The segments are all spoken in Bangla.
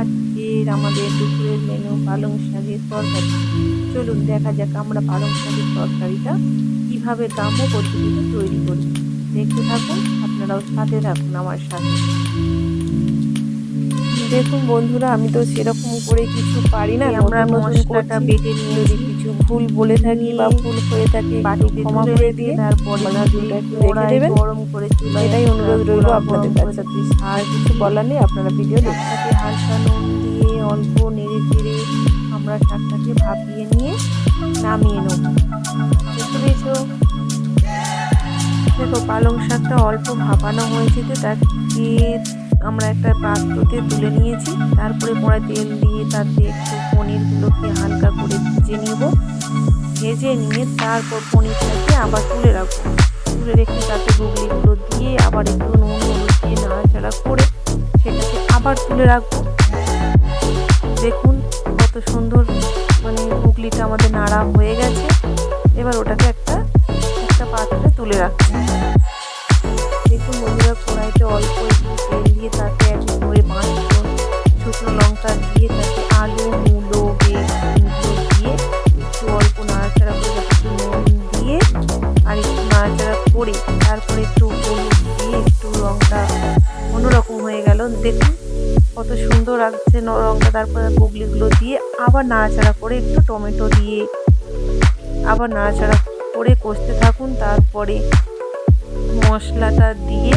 আজকের আমাদের দুপুরের মেনু পালং শাকের তরকারি। চলুন দেখা যাক আমরা পালং শাকের তরকারিটা কীভাবে গ্রাম্য পদ্ধতিতে তৈরি করি। দেখতে থাকুন, আপনারাও সাথে থাকুন আমার সাথে। দেখুন বন্ধুরা আমি তো সেরকম করে কিছু পারি না। আমরা মশলাটা বেটে নিয়ে যদি কিছু ভুল বলে থাকি বা ভুল হয়ে থাকে বাটিতে ক্ষমা করে দিয়ে তারপর একটু রেখে দেবেন। গরম করে চুলা এটাই অনুরোধ রইল আপনাদের কাছে। আর কিছু বলার নেই আপনারা ভিডিও দেখতে হালকা নুন দিয়ে অল্প নেড়ে চেড়ে আমরা শাকটাকে ভাপিয়ে নিয়ে নামিয়ে নেব। বুঝতে পেরেছ দেখো পালং শাকটা অল্প ভাপানো হয়েছে তো তাকে আমরা একটা পাত্রতে তুলে নিয়েছি। তারপরে কড়াই তেল দিয়ে তাতে একটু পনিরগুলোকে হালকা করে ভেজে নিব। ভেজে নিয়ে তারপর পনিরটাকে আবার তুলে রাখব। তুলে রেখে তাতে গুগলিগুলো দিয়ে আবার একটু নুন দিয়ে নাড়াচাড়া করে সেটাকে আবার তুলে রাখব। দেখুন কত সুন্দর মানে গুগলিটা আমাদের নাড়া হয়ে গেছে। এবার ওটাকে একটা একটা পাত্রে তুলে রাখছি। তারপরে একটু দিয়ে একটু লঙ্কা অন্যরকম হয়ে গেল। দেখুন কত সুন্দর লাগছে লঙ্কা তারপরে গুগলিগুলো দিয়ে আবার নাড়াচাড়া করে একটু টমেটো দিয়ে আবার নাড়াচাড়া করে কষতে থাকুন। তারপরে মশলাটা দিয়ে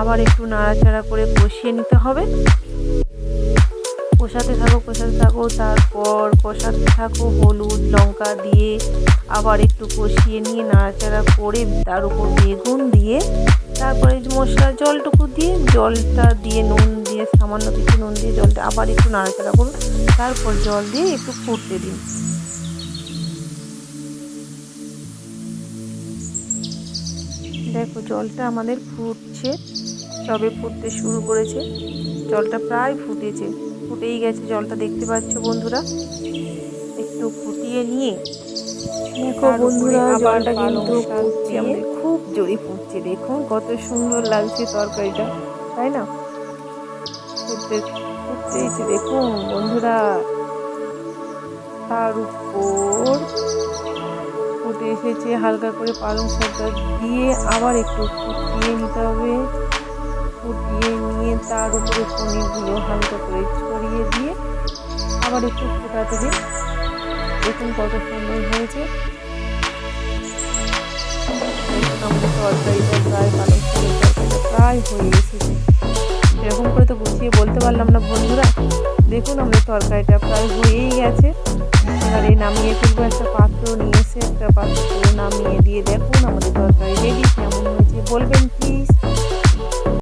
আবার একটু নাড়াচাড়া করে কষিয়ে নিতে হবে। কষাতে থাকো কষাতে থাকো, তারপর কষাতে থাকো, হলুদ লঙ্কা দিয়ে আবার একটু কষিয়ে নিয়ে নাড়াচাড়া করে তার উপর বেগুন দিয়ে তারপরে মশলার জলটুকু দিয়ে জলটা দিয়ে নুন দিয়ে সামান্য কিছু নুন দিয়ে জলটা আবার একটু নাড়াচাড়া করুন, তারপর জল দিয়ে একটু ফুটতে দিন। দেখো জলটা আমাদের ফুটছে, সবে ফুটতে শুরু করেছে, জলটা প্রায় ফুটেছে। ফুটেই গেছে জলটা দেখতে পাচ্ছ বন্ধুরা? একটু ফুটিয়ে নিয়ে দেখো বন্ধুরা জলটা কিন্তু খুব জোরে ফুটছে দেখুন কত সুন্দর লাগছে তরকারিটা তাই না? ফুটতে ফুটতেইছে দেখুন বন্ধুরা তার উপর ফুটে এসেছে হালকা করে পালং শাকটা দিয়ে আবার একটু ফুটিয়ে নিতে হবে। তার উপরে পনিরগুলো হালকা করে ছড়িয়ে দিয়ে আবার একটু ফোটাতে দিন। দেখুন কত সুন্দর হয়েছে। আমাদের তরকারিটা প্রায় প্রায় হয়ে এসেছে। এরকম করে তো গুছিয়ে বলতে পারলাম না বন্ধুরা। দেখুন আমাদের তরকারিটা প্রায় হয়েই গেছে। এবারে নামিয়ে ফেলব একটা পাত্র, নিয়ে এসে একটা পাত্র নামিয়ে দিয়ে দেখুন আমাদের তরকারি রেডি কেমন হয়েছে। বলবেন প্লিজ